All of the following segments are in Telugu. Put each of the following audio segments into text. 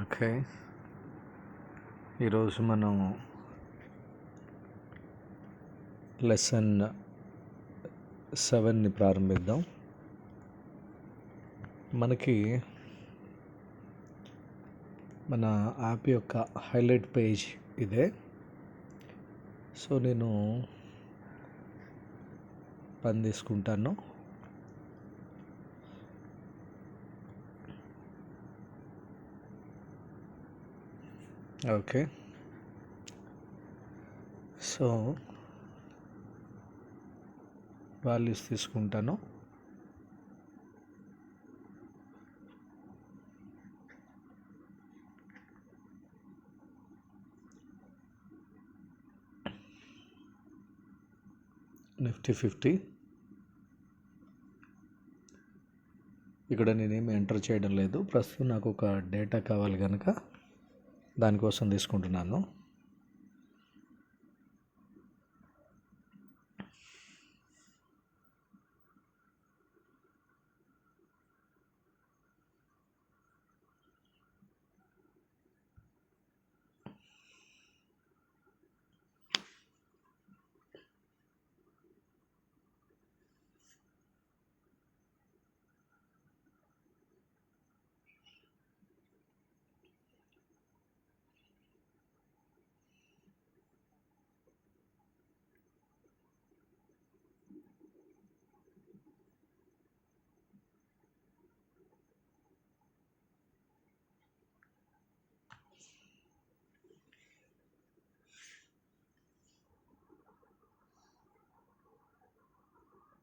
ఓకే. ఈరోజు మనం లెసన్ సెవెన్ని ప్రారంభిద్దాం. మనకి మన యాప్ యొక్క హైలైట్ పేజ్ ఇదే. సో నేను పని తీసుకుంటాను. ఓకే. సో వాల్యూస్ తీసుకుంటాను. Nifty fifty. ఇక్కడ నేనేమి ఎంటర్ చేయడం లేదు. ప్రస్తుతం నాకు ఒక డేటా కావాలి కనుక దానికోసం తీసుకుంటున్నాను.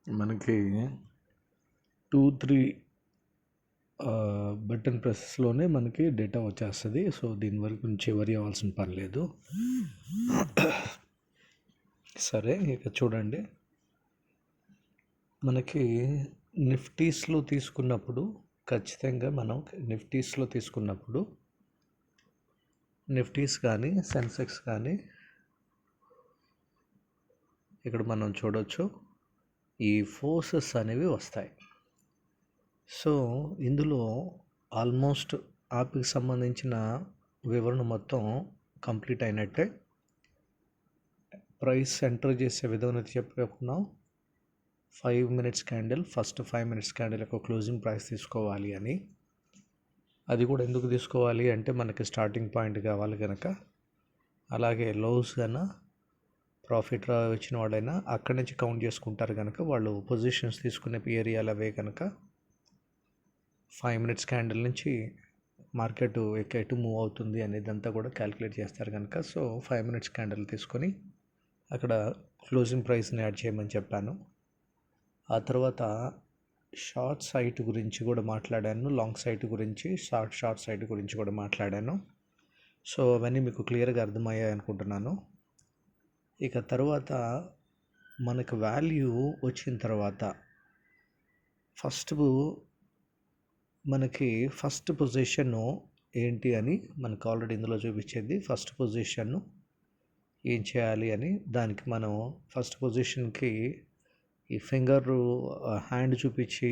మనకి టూ త్రీ బటన్ ప్రెస్లోనే మనకి డేటా వచ్చేస్తుంది. సో దీని వరకు నుంచి వరి అవ్వాల్సిన పని లేదు సరే ఇక చూడండి. మనకి నిఫ్టీస్లో తీసుకున్నప్పుడు ఖచ్చితంగా మనం నిఫ్టీస్లో తీసుకున్నప్పుడు నిఫ్టీస్ కానీ సెన్సెక్స్ కానీ ఇక్కడ మనం చూడవచ్చు ఈ ఫోర్సెస్ అనేవి వస్తాయి. సో ఇందులో ఆల్మోస్ట్ యాప్కి సంబంధించిన వివరణ మొత్తం కంప్లీట్ అయినట్టే. ప్రైస్ ఎంటర్ చేసే విధానం అయితే చెప్పుకున్నాం five minutes candle first five minutes candle యొక్క క్లోజింగ్ ప్రైస్ తీసుకోవాలి అని. అది కూడా ఎందుకు తీసుకోవాలి అంటే మనకి స్టార్టింగ్ పాయింట్ కావాలి కనుక. అలాగే లోస్ కన్నా ప్రాఫిట్ వచ్చిన వాళ్ళైనా అక్కడి నుంచి కౌంట్ చేసుకుంటారు కనుక వాళ్ళు పొజిషన్స్ తీసుకునే ఏరియాలు అవే కనుక ఫైవ్ మినిట్స్ క్యాండిల్ నుంచి మార్కెట్ ఎటు మూవ్ అవుతుంది అనేదంతా కూడా క్యాలిక్యులేట్ చేస్తారు కనుక సో ఫైవ్ మినిట్స్ క్యాండిల్ తీసుకొని అక్కడ క్లోజింగ్ ప్రైస్ని యాడ్ చేయమని చెప్పాను. ఆ తర్వాత షార్ట్ సైట్ గురించి కూడా మాట్లాడాను. లాంగ్ సైట్ గురించి షార్ట్ షార్ట్ సైట్ గురించి కూడా మాట్లాడాను. సో అవన్నీ మీకు క్లియర్గా అర్థమయ్యాయి అనుకుంటున్నాను ఇక తర్వాత మనకు వాల్యూ వచ్చిన తర్వాత ఫస్ట్ మనకి ఫస్ట్ పొజిషన్ ఏంటి అని మనకు ఆల్రెడీ ఇందులో చూపించేది. ఫస్ట్ పొజిషన్ను ఏం చేయాలి అని దానికి మనం ఫస్ట్ పొజిషన్కి ఈ ఫింగర్ హ్యాండ్ చూపించి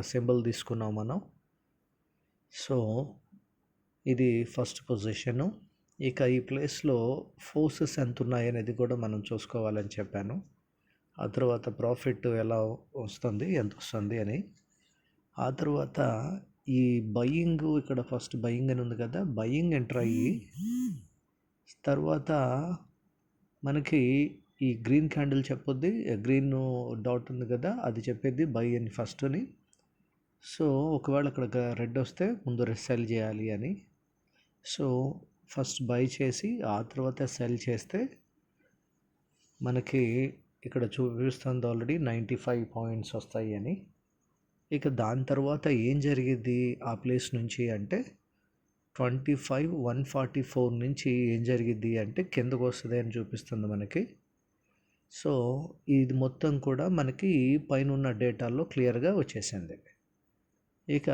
సింబల్ తీసుకున్నాం మనం. సో ఇది ఫస్ట్ పొజిషను. ఇక ఈ ప్లేస్లో ఫోర్సెస్ ఎంత ఉన్నాయి అనేది కూడా మనం చూసుకోవాలని చెప్పాను. ఆ తర్వాత ప్రాఫిట్ ఎలా వస్తుంది ఎంత వస్తుంది అని. ఆ తర్వాత ఈ బయ్యింగ్ ఇక్కడ ఫస్ట్ బయ్యింగ్ అని ఉంది కదా బయ్యింగ్ ఎంటర్ అయ్యి తర్వాత మనకి ఈ గ్రీన్ క్యాండిల్ చెప్పొద్ది గ్రీన్ డాట్ ఉంది కదా అది చెప్పేది బై అని ఫస్ట్ అని. సో ఒకవేళ అక్కడ రెడ్ వస్తే ముందు సెల్ చేయాలి అని. సో ఫస్ట్ బై చేసి ఆ తర్వాత సెల్ చేస్తే మనకి ఇక్కడ చూపిస్తుంది ఆల్రెడీ నైంటీ ఫైవ్ పాయింట్స్ వస్తాయి అని. ఇక దాని తర్వాత ఏం జరిగింది? ఆ ప్లేస్ నుంచి అంటే twenty five one forty four నుంచి ఏం జరిగింది అంటే కిందకు వస్తుంది అని చూపిస్తుంది మనకి. సో ఇది మొత్తం కూడా మనకి పైన ఉన్న డేటాలో క్లియర్గా వచ్చేసింది. ఇక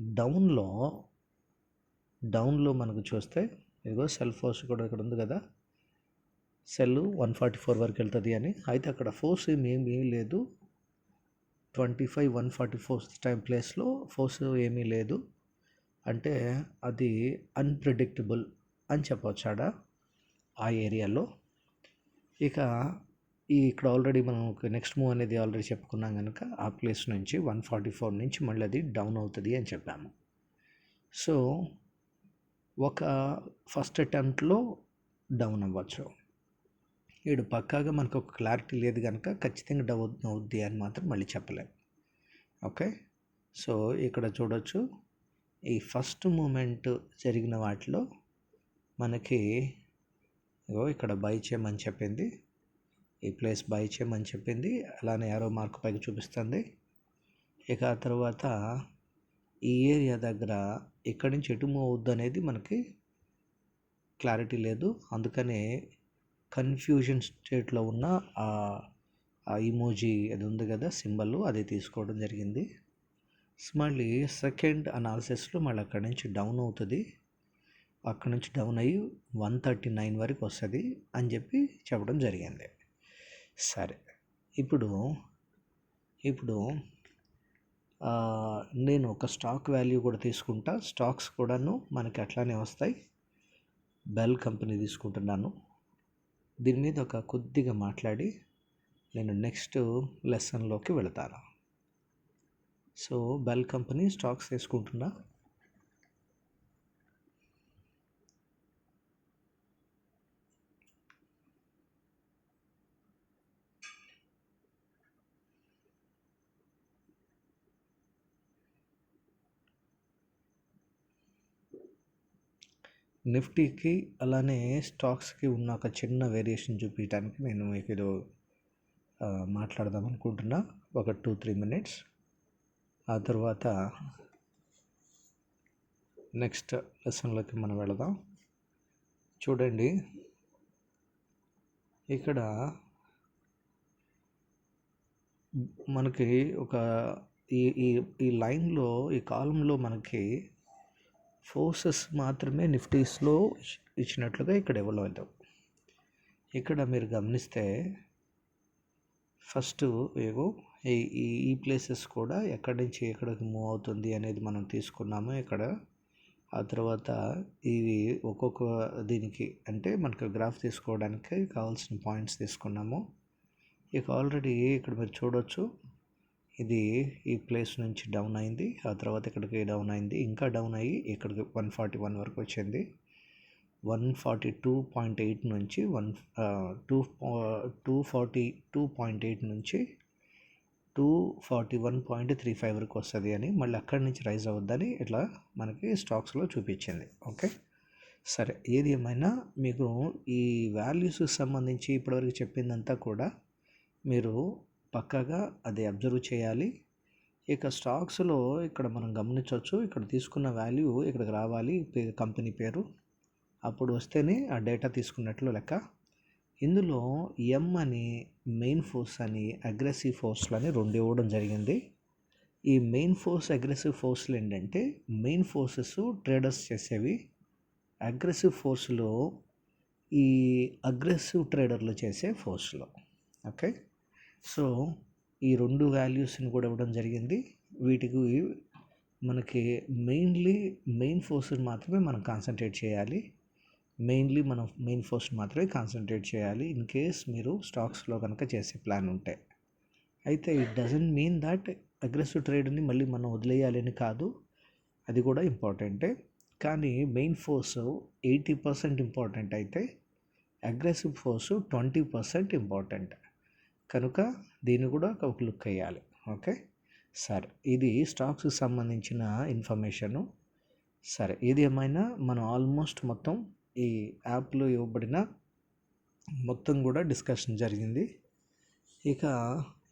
డౌన్లో డౌన్లో మనకు చూస్తే ఇదిగో సెల్ ఫోర్స్ కూడా ఇక్కడ ఉంది కదా. సెల్ వన్ ఫార్టీ ఫోర్ వరకు వెళ్తుంది అని. అయితే అక్కడ ఫోర్స్ ఏమీ లేదు. Twenty five one forty four time ప్లేస్లో ఫోర్స్ ఏమీ లేదు. అంటే అది అన్ప్రిడిక్టబుల్ అని చెప్పవచ్చు ఆడ ఆ ఏరియాలో. ఇక ఈ ఇక్కడ ఆల్రెడీ మనం నెక్స్ట్ మూవ్ అనేది ఆల్రెడీ చెప్పుకున్నాం కనుక ఆ ప్లేస్ నుంచి వన్ ఫార్టీ ఫోర్ నుంచి మళ్ళీ అది డౌన్ అవుతుంది అని చెప్పాము. సో ఒక ఫస్ట్ అటెంప్ట్లో డౌన్ అవ్వచ్చు. వీడు పక్కాగా మనకు ఒక క్లారిటీ లేదు కనుక ఖచ్చితంగా డౌన్ అవుద్ది అని మాత్రం మళ్ళీ చెప్పలేం. ఓకే? సో ఇక్కడ చూడొచ్చు. ఈ ఫస్ట్ మూమెంట్ జరిగిన వాటిలో మనకి ఇగో ఇక్కడ బై చేయమని చెప్పింది. ఈ ప్లేస్ బై చేయమని చెప్పింది. అలానే యారో మార్క్ పైకి చూపిస్తుంది. ఇక ఆ తర్వాత ఈ ఏరియా దగ్గర ఎక్కడి నుంచి ఎటు మూవ్ అవుద్ది అనేది మనకి క్లారిటీ లేదు. అందుకనే కన్ఫ్యూజన్ స్టేట్లో ఉన్న ఆ ఇమోజీ అది ఉంది కదా సింబల్ అది తీసుకోవడం జరిగింది. మళ్ళీ సెకండ్ అనాలిసిస్లో మళ్ళీ అక్కడి నుంచి డౌన్ అవుతుంది. అక్కడ నుంచి డౌన్ అయ్యి వన్ థర్టీ నైన్ వరకు వస్తుంది అని చెప్పి చెప్పడం జరిగింది. సరే. ఇప్పుడు ఇప్పుడు నేను ఒక స్టాక్ వాల్యూ కూడా తీసుకుంటా. స్టాక్స్ కూడాను మనకి అట్లానే వస్తాయి. బెల్ కంపెనీ తీసుకుంటున్నాను. దీని మీద ఒక కొద్దిగా మాట్లాడి నేను నెక్స్ట్ లెసన్లోకి వెళతాను. సో బెల్ కంపెనీ స్టాక్స్ తీసుకుంటున్నా నిఫ్టీకి అలానే స్టాక్స్కి ఉన్న ఒక చిన్న వేరియేషన్ చూపించడానికి నేను మీకు ఏదో మాట్లాడదాం అనుకుంటున్నా. ఒక టూ త్రీ మినిట్స్. ఆ తర్వాత నెక్స్ట్ లెసన్లోకి మనం వెళదాం. చూడండి. ఇక్కడ మనకి ఒక ఈ ఈ ఈ లైన్లో ఈ కాలంలో మనకి ఫోర్సెస్ మాత్రమే నిఫ్టీస్లో ఇచ్చినట్లుగా ఇక్కడ ఇవ్వలేదు ఇక్కడ మీరు గమనిస్తే ఫస్ట్ ఏవో ఈ ఈ ప్లేసెస్ కూడా ఎక్కడి నుంచి ఎక్కడికి మూవ్ అవుతుంది అనేది మనం తీసుకున్నాము ఇక్కడ. ఆ తర్వాత ఇవి ఒక్కొక్క దీనికి అంటే మనకు గ్రాఫ్ తీసుకోవడానికి కావాల్సిన పాయింట్స్ తీసుకున్నాము. ఇక ఆల్రెడీ ఇక్కడ మీరు చూడవచ్చు ఇది ఈ ప్లేస్ నుంచి డౌన్ అయింది. ఆ తర్వాత ఇక్కడికి డౌన్ అయింది. ఇంకా డౌన్ అయ్యి ఇక్కడికి వన్ ఫార్టీ వన్ వరకు వచ్చింది. One forty two point eight నుంచి one two two forty two point eight నుంచి two forty one point three five వరకు వస్తుంది అని మళ్ళీ అక్కడి నుంచి రైజ్ అవుద్దని ఇట్లా మనకి స్టాక్స్లో చూపించింది. ఓకే? సరే ఏది ఏమైనా మీకు ఈ వాల్యూస్కి సంబంధించి ఇప్పటివరకు చెప్పిందంతా కూడా మీరు పక్కాగా అది అబ్జర్వ్ చేయాలి. ఇక స్టాక్స్లో ఇక్కడ మనం గమనించవచ్చు ఇక్కడ తీసుకున్న వాల్యూ ఇక్కడికి రావాలి కంపెనీ పేరు. అప్పుడు వస్తేనే ఆ డేటా తీసుకున్నట్లు లెక్క. ఇందులో ఎం అని మెయిన్ ఫోర్స్ అని అగ్రెసివ్ ఫోర్స్లు అని రెండు ఇవ్వడం జరిగింది. ఈ మెయిన్ ఫోర్స్ అగ్రెసివ్ ఫోర్స్లు ఏంటంటే మెయిన్ ఫోర్సెస్ ట్రేడర్స్ చేసేవి. అగ్రెసివ్ ఫోర్స్లో ఈ అగ్రెసివ్ ట్రేడర్లు చేసే ఫోర్స్లో ఓకే? సో ఈ రెండు వాల్యూస్ని కూడా ఇవ్వడం జరిగింది. వీటికి మనకి మెయిన్లీ మెయిన్ ఫోర్స్ని మాత్రమే మనం కాన్సన్ట్రేట్ చేయాలి. మెయిన్లీ మనం మెయిన్ ఫోర్స్ మాత్రమే కాన్సన్ట్రేట్ చేయాలి ఇన్ కేస్ మీరు స్టాక్స్లో కనుక చేసే ప్లాన్ ఉంటే. అయితే it doesn't mean that aggressive ట్రేడ్ని మళ్ళీ మనం వదిలేయాలని కాదు. అది కూడా ఇంపార్టెంటే. కానీ main force eighty percent important అయితే aggressive force twenty percent important. కనుక దీన్ని కూడా ఒక లుక్ వేయాలి. ఓకే? సరే. ఇది స్టాక్స్కి సంబంధించిన ఇన్ఫర్మేషను. సరే. ఏది ఏమైనా మనం ఆల్మోస్ట్ మొత్తం ఈ యాప్లో ఇవ్వబడిన మొత్తం కూడా డిస్కషన్ జరిగింది. ఇక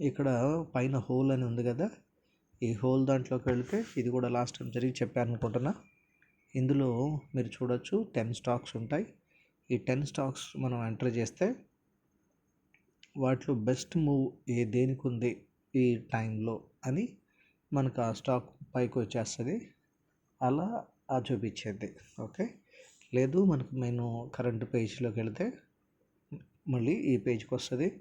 ఇక్కడ పైన హోల్ అని ఉంది కదా? ఈ హోల్ దాంట్లోకి వెళితే ఇది కూడా లాస్ట్ టైం జరిగి చెప్పాను అనుకుంటున్నా ఇందులో మీరు చూడొచ్చు టెన్ స్టాక్స్ ఉంటాయి. ఈ టెన్ స్టాక్స్ మనం ఎంటర్ చేస్తే వాటిలో బెస్ట్ మూవ్ ఏ దేనికి ఉంది ఈ టైంలో అని మనకు ఆ స్టాక్ పైకి వచ్చేస్తుంది. అలా ఆ చూపించేది. ఓకే? లేదు మనకు నేను కరెంట్ పేజ్లోకి వెళితే మళ్ళీ ఈ పేజ్కి వస్తుంది.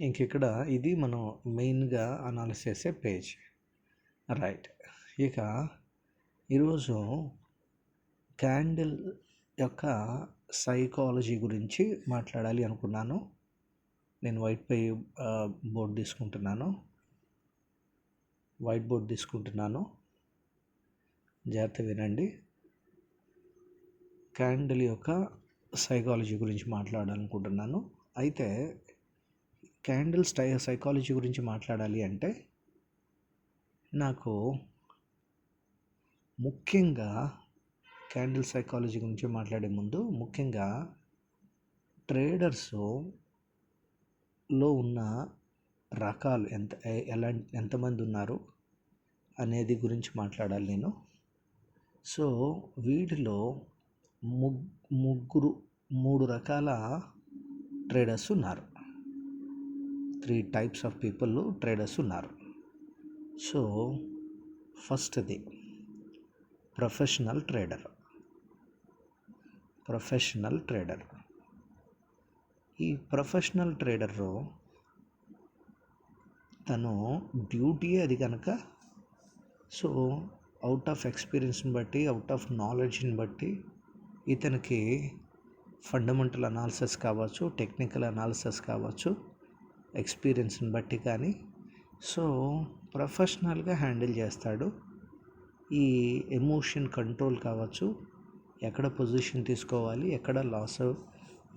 ఇంక ఇక్కడ ఇది మనం మెయిన్గా అనాలిస్ చేసే పేజ్. రైట్. ఇక ఈరోజు క్యాండిల్ యొక్క సైకాలజీ గురించి మాట్లాడాలి అనుకున్నాను. నేను వైట్ పై బోర్డ్ తీసుకుంటున్నాను. వైట్ బోర్డ్ తీసుకుంటున్నాను. జాగ్రత్త వినండి. క్యాండిల్ యొక్క సైకాలజీ గురించి మాట్లాడాలనుకుంటున్నాను. అయితే క్యాండిల్ స్టై సైకాలజీ గురించి మాట్లాడాలి అంటే నాకు ముఖ్యంగా క్యాండిల్ సైకాలజీ గురించి మాట్లాడే ముందు ముఖ్యంగా ట్రేడర్స్ లో ఉన్న రకాలు ఎంత ఎలా ఎంతమంది ఉన్నారు అనేది గురించి మాట్లాడాలి నేను. సో వీటిలో ముగ్ ముగ్గురు మూడు రకాల ట్రేడర్స్ ఉన్నారు. Three types of people traders ఉన్నారు. సో ఫస్ట్ది ప్రొఫెషనల్ ట్రేడర్. Professional trader. ఈ ప్రొఫెషనల్ ట్రేడరు తను డ్యూటీ అది కనుక సో అవుట్ ఆఫ్ ఎక్స్పీరియన్స్ని బట్టి అవుట్ ఆఫ్ నాలెడ్జ్ని బట్టి ఇతనికి ఫండమెంటల్ అనాలిసిస్ కావచ్చు టెక్నికల్ అనాలిసిస్ కావచ్చు ఎక్స్పీరియన్స్ని బట్టి కానీ. సో ప్రొఫెషనల్గా హ్యాండిల్ చేస్తాడు. ఈ ఎమోషన్ కంట్రోల్ కావచ్చు ఎక్కడ పొజిషన్ తీసుకోవాలి ఎక్కడ లాస్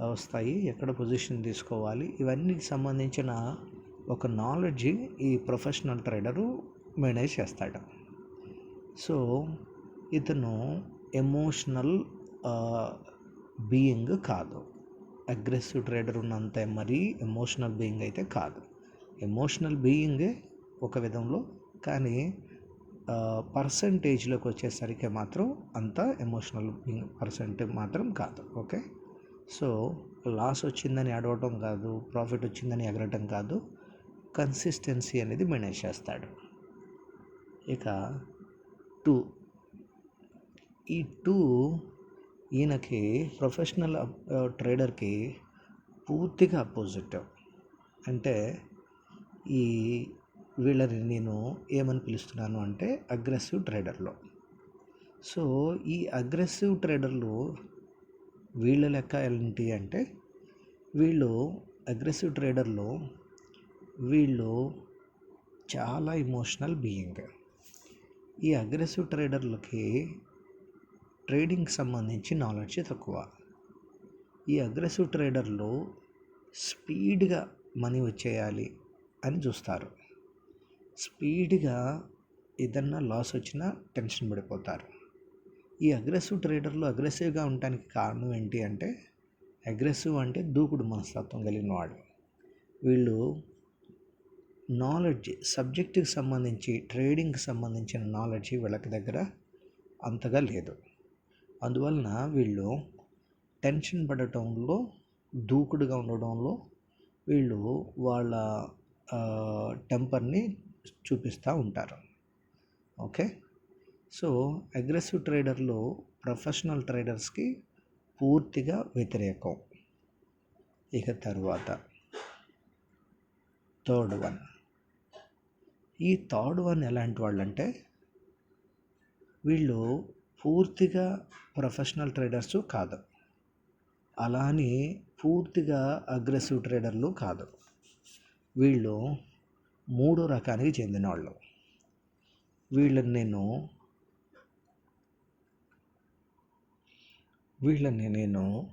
వస్తాయి ఎక్కడ పొజిషన్ తీసుకోవాలి ఇవన్నీ సంబంధించిన ఒక నాలెడ్జ్ ఈ ప్రొఫెషనల్ ట్రేడరు మేనేజ్ చేస్తాడు సో ఇతను ఎమోషనల్ బీయింగ్ కాదు. అగ్రెసివ్ ట్రేడర్ ఉన్నంత మరీ ఎమోషనల్ బీయింగ్ అయితే కాదు. ఎమోషనల్ బీయింగే ఒక విధంలో కానీ పర్సంటేజ్లోకి వచ్చేసరికి మాత్రం అంత ఎమోషనల్ పర్సెంటేజ్ మాత్రం కాదు. ఓకే సో లాస్ వచ్చిందని అడవటం కాదు ప్రాఫిట్ వచ్చిందని ఎగరటం కాదు కన్సిస్టెన్సీ అనేది మేనేజ్ చేస్తాడు. ఇక టూ. ఈ టూ ఈయనకి ప్రొఫెషనల్ ట్రేడర్కి పూర్తిగా అపోజిట్. అంటే ఈ వీళ్ళని నేను ఏమని పిలుస్తున్నాను అంటే అగ్రెసివ్ ట్రేడర్లో. సో ఈ అగ్రెసివ్ ట్రేడర్లు వీళ్ళ లెక్క ఏంటి అంటే వీళ్ళు అగ్రెసివ్ ట్రేడర్లో వీళ్ళు చాలా ఇమోషనల్ బీయింగ్ ఈ అగ్రెసివ్ ట్రేడర్లకి ట్రేడింగ్కి సంబంధించి నాలెడ్జ్ తక్కువ. ఈ అగ్రెసివ్ ట్రేడర్లు స్పీడ్గా మనీ వచ్చేయాలి అని చూస్తారు. స్పీడ్గా ఏదన్నా లాస్ వచ్చినా టెన్షన్ పడిపోతారు. ఈ అగ్రెసివ్ ట్రేడర్లు అగ్రెసివ్గా ఉండటానికి కారణం ఏంటి అంటే అగ్రెసివ్ అంటే దూకుడు మనస్తత్వం కలిగిన వాడు. వీళ్ళు నాలెడ్జ్ సబ్జెక్టుకి సంబంధించి ట్రేడింగ్కి సంబంధించిన నాలెడ్జ్ వీళ్ళకి దగ్గర అంతగా లేదు. అందువలన వీళ్ళు టెన్షన్ పడటంలో దూకుడుగా ఉండడంలో వీళ్ళు వాళ్ళ టెంపర్ని చూపిస్తూ ఉంటారు. ఓకే? సో అగ్రెసివ్ ట్రేడర్లు ప్రొఫెషనల్ ట్రేడర్స్కి పూర్తిగా వ్యతిరేకం. ఇక తర్వాత. Third one. ఈ థర్డ్ వన్ ఎలాంటి వాళ్ళంటే వీళ్ళు పూర్తిగా ప్రొఫెషనల్ ట్రేడర్స్ కాదు. అలానే పూర్తిగా అగ్రెసివ్ ట్రేడర్లు కాదు. వీళ్ళు మూడో రకానికి చెందిన వాళ్ళు వీళ్ళని నేను వీళ్ళని నేను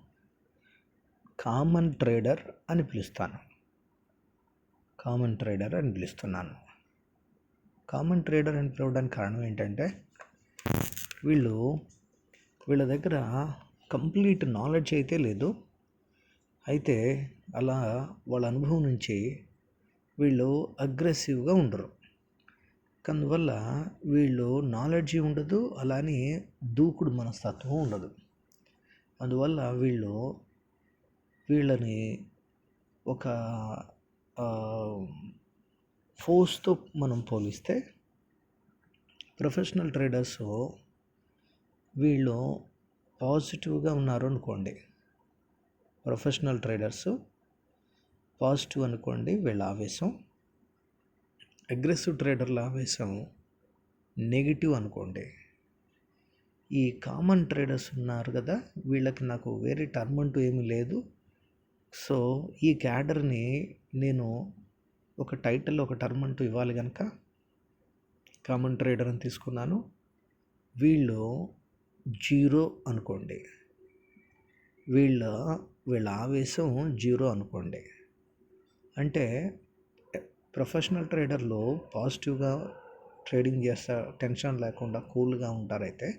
కామన్ ట్రేడర్ అని పిలుస్తాను. కామన్ ట్రేడర్ అని పిలుస్తున్నాను. కామన్ ట్రేడర్ అని పిలవడానికి కారణం ఏంటంటే వీళ్ళు వీళ్ళ దగ్గర కంప్లీట్ నాలెడ్జ్ అయితే లేదు. అయితే అలా వాళ్ళ అనుభవం నుంచి వీళ్ళు అగ్రెసివ్గా ఉండరు. అందువల్ల వీళ్ళు నాలెడ్జి ఉండదు అలానే దూకుడు మనస్తత్వం ఉండదు. అందువల్ల వీళ్ళు వీళ్ళని ఒక ఫోర్స్తో మనం పోలిస్తే ప్రొఫెషనల్ ట్రేడర్స్ వీళ్ళు పాజిటివ్గా ఉన్నారు అనుకోండి. ప్రొఫెషనల్ ట్రేడర్స్ పాజిటివ్ అనుకోండి వీళ్ళ ఆవేశం. అగ్రెసివ్ ట్రేడర్ల ఆవేశం నెగిటివ్ అనుకోండి. ఈ కామన్ ట్రేడర్స్ ఉన్నారు కదా వీళ్ళకి నాకు వేరే టర్మ్ అంటూ ఏమీ లేదు. సో ఈ క్యాడర్ని నేను ఒక టైటిల్ ఒక టర్మ్ అంటూ ఇవ్వాలి కనుక కామన్ ట్రేడర్ అని తీసుకున్నాను. వీళ్ళు జీరో అనుకోండి. వీళ్ళ వీళ్ళ ఆవేశం జీరో అనుకోండి. అంటే ప్రొఫెషనల్ ట్రేడర్లో పాజిటివ్గా ట్రేడింగ్ చేస్తారు టెన్షన్ లేకుండా కూల్గా ఉంటారైతే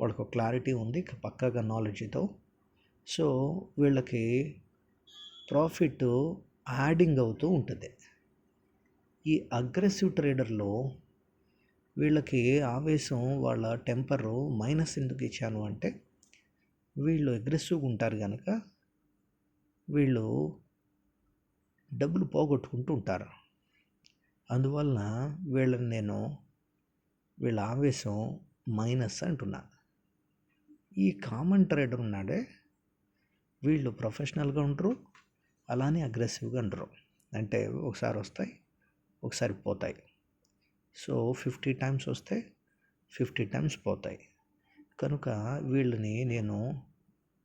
వాళ్ళకు క్లారిటీ ఉంది పక్కాగా నాలెడ్జ్తో సో వీళ్ళకి ప్రాఫిట్ యాడింగ్ అవుతూ ఉంటుంది. ఈ అగ్రెసివ్ ట్రేడర్లో వీళ్ళకి ఆవేశం వాళ్ళ టెంపర్ మైనస్ ఎందుకు ఇచ్చాను అంటే వీళ్ళు అగ్రెసివ్గా ఉంటారు కనుక వీళ్ళు డబ్బులు పోగొట్టుకుంటూ ఉంటారు. అందువలన వీళ్ళని నేను వీళ్ళ ఆవేశం మైనస్ అంటున్నాను ఈ కామన్ ట్రేడర్ ఉన్నాడే వీళ్ళు ప్రొఫెషనల్గా ఉండరు అలానే అగ్రెసివ్గా ఉండరు. అంటే ఒకసారి వస్తాయి ఒకసారి పోతాయి. సో ఫిఫ్టీ టైమ్స్ వస్తే ఫిఫ్టీ టైమ్స్ పోతాయి. కనుక వీళ్ళని నేను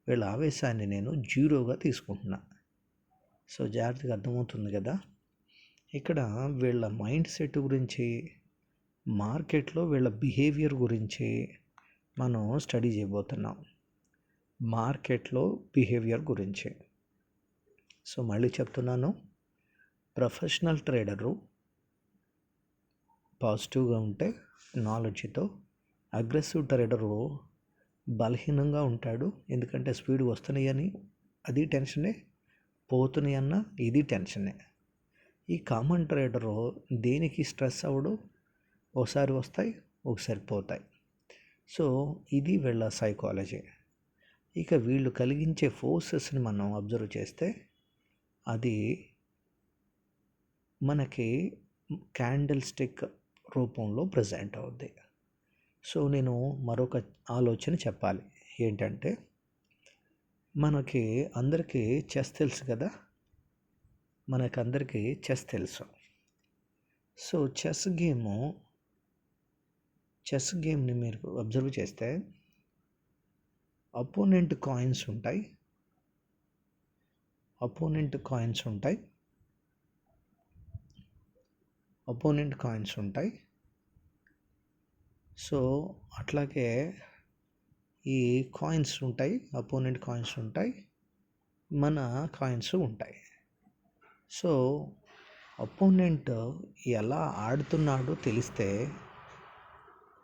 వీళ్ళ ఆవేశాన్ని నేను జీరోగా తీసుకుంటున్నా. సో జాగ్రత్తగా అర్థమవుతుంది కదా? ఇక్కడ వీళ్ళ మైండ్ సెట్ గురించి మార్కెట్లో వీళ్ళ బిహేవియర్ గురించి మనం స్టడీ చేయబోతున్నాం మార్కెట్లో బిహేవియర్ గురించి. సో మళ్ళీ చెప్తున్నాను. ప్రొఫెషనల్ ట్రేడరు పాజిటివ్గా ఉంటే నాలెడ్జ్తో అగ్రెసివ్ ట్రేడరు బలహీనంగా ఉంటాడు. ఎందుకంటే స్పీడ్ వస్తున్నాయని అది టెన్షనే. పోతున్నాయన్న ఇది టెన్షనే. ఈ కామన్ ట్రేడరు దేనికి స్ట్రెస్ అవ్వడు ఒకసారి వస్తాయి ఒకసారి పోతాయి. సో ఇది వీళ్ళ సైకాలజీ ఇక వీళ్ళు కలిగించే ఫోర్సెస్ని మనం అబ్జర్వ్ చేస్తే అది మనకి క్యాండిల్ స్టిక్ రూపంలో ప్రజెంట్ అవుద్ది. సో నేను మరొక ఆలోచన చెప్పాలి. ఏంటంటే మనకి అందరికీ చెస్ తెలుసు కదా? మనకందరికీ చెస్ తెలుసు. సో చెస్ గేము చెస్ గేమ్ని మీరు అబ్జర్వ్ చేస్తే అపోనెంట్ కాయిన్స్ ఉంటాయి. అపోనెంట్ కాయిన్స్ ఉంటాయి. అపోనెంట్ కాయిన్స్ ఉంటాయి. సో అట్లాగే ఈ కాయిన్స్ ఉంటాయి అపోనెంట్ కాయిన్స్ ఉంటాయి మన కాయిన్స్ ఉంటాయి. సో అపోనెంట్ ఎలా ఆడుతున్నాడో తెలిస్తే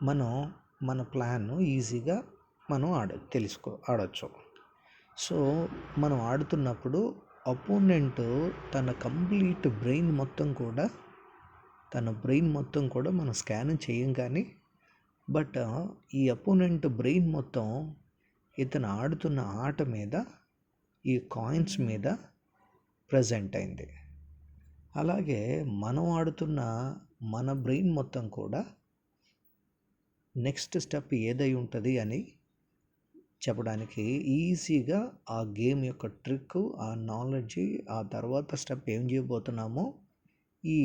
మనం మన ప్లాన్ను ఈజీగా మనం ఆడ తెలుసుకో ఆడవచ్చు సో మనం ఆడుతున్నప్పుడు అపోనెంట్ తన కంప్లీట్ బ్రెయిన్ మొత్తం కూడా తన బ్రెయిన్ మొత్తం కూడా మనం స్కాన్ చేయం కానీ బట్ ఈ అపోనెంట్ బ్రెయిన్ మొత్తం ఇతను ఆడుతున్న ఆట మీద ఈ కాయిన్స్ మీద ప్రజెంట్ అయింది. అలాగే మనం ఆడుతున్న మన బ్రెయిన్ మొత్తం కూడా నెక్స్ట్ స్టెప్ ఏదై ఉంటుంది అని చెప్పడానికి ఈజీగా ఆ గేమ్ యొక్క ట్రిక్ ఆ నాలెడ్జ్ ఆ తర్వాత స్టెప్ ఏం చేయబోతున్నామో ఈ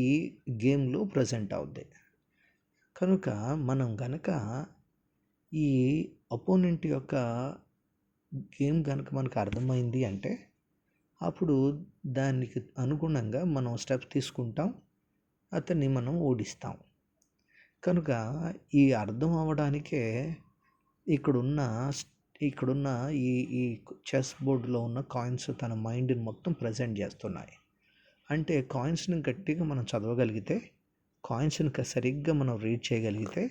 గేమ్లో ప్రజెంట్ అవుద్ది. కనుక మనం కనుక ఈ అపోనెంట్ యొక్క గేమ్ కనుక మనకు అర్థమైంది అంటే అప్పుడు దానికి అనుగుణంగా మనం స్టెప్స్ తీసుకుంటాం అతన్ని మనం ఓడిస్తాం. కనుక ఈ అర్థం అవ్వడానికే ఇక్కడున్న ఇక్కడున్న ఈ ఈ చెస్ బోర్డులో ఉన్న కాయిన్స్ తన మైండ్ని మొత్తం ప్రజెంట్ చేస్తున్నాయి. అంటే కాయిన్స్ని గట్టిగా మనం చదవగలిగితే కాయిన్స్ని సరిగ్గా మనం రీడ్ చేయగలిగితే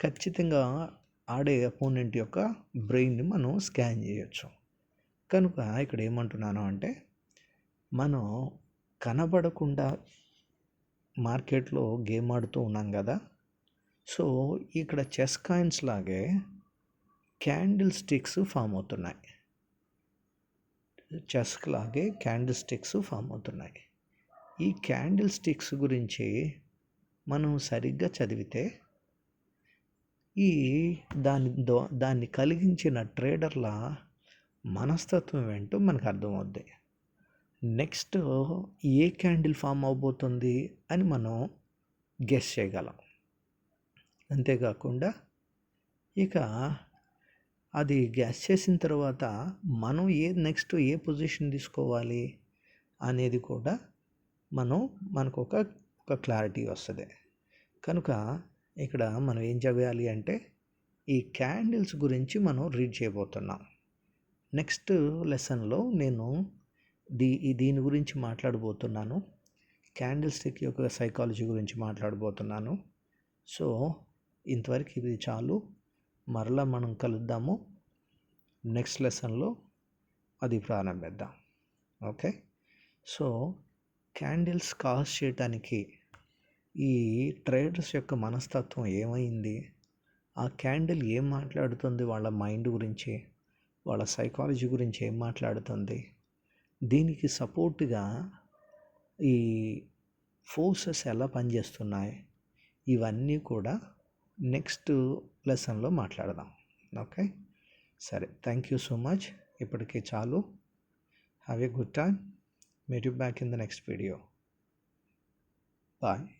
ఖచ్చితంగా ఆడే అపోనెంట్ యొక్క బ్రెయిన్ని మనం స్కాన్ చేయొచ్చు. కనుక ఇక్కడ ఏమంటున్నాను అంటే మనం కనబడకుండా మార్కెట్లో గేమ్ ఆడుతూ ఉన్నాం కదా సో ఇక్కడ చెస్ కాయిన్స్ లాగే క్యాండిల్ స్టిక్స్ ఫామ్ అవుతున్నాయి. చెస్ లాగే క్యాండిల్ స్టిక్స్ ఫామ్ అవుతున్నాయి. ఈ క్యాండిల్ స్టిక్స్ గురించి మనం సరిగ్గా చదివితే ఈ దాని దాన్ని కలిగించిన ట్రేడర్ల మనస్తత్వం ఏంటో మనకు అర్థమవుద్ది. నెక్స్ట్ ఏ క్యాండిల్ ఫామ్ అవబోతుంది అని మనం గెస్ చేయగలం. అంతేకాకుండా ఇక అది గ్యాస్ చేసిన తర్వాత మనం ఏ నెక్స్ట్ ఏ పొజిషన్ తీసుకోవాలి అనేది కూడా మనం మనకు ఒక ఒక క్లారిటీ వస్తుంది. కనుక ఇక్కడ మనం ఏం చేయాలి అంటే ఈ క్యాండిల్స్ గురించి మనం రీడ్ చేయబోతున్నాం. నెక్స్ట్ లెసన్లో నేను దీ ఈ దీని గురించి మాట్లాడబోతున్నాను. క్యాండిల్ స్టిక్ యొక్క సైకాలజీ గురించి మాట్లాడబోతున్నాను. సో ఇంతవరకు ఇది చాలు. మరలా మనం కలుద్దాము. నెక్స్ట్ లెసన్లో అది ప్రారంభిద్దాం. ఓకే? సో క్యాండిల్స్ కాస్ట్ చేయడానికి ఈ ట్రేడర్స్ యొక్క మనస్తత్వం ఏమైంది? ఆ క్యాండిల్ ఏం మాట్లాడుతుంది? వాళ్ళ మైండ్ గురించి వాళ్ళ సైకాలజీ గురించి ఏం మాట్లాడుతుంది? దీనికి సపోర్ట్గా ఈ ఫోర్సెస్ ఎలా పనిచేస్తున్నాయి? ఇవన్నీ కూడా నెక్స్ట్ లెసన్లో మాట్లాడదాం. ఓకే? సరే. Thank you so much. ఇప్పటికీ చాలు. Have a good time. Meet you back in the next video. Bye.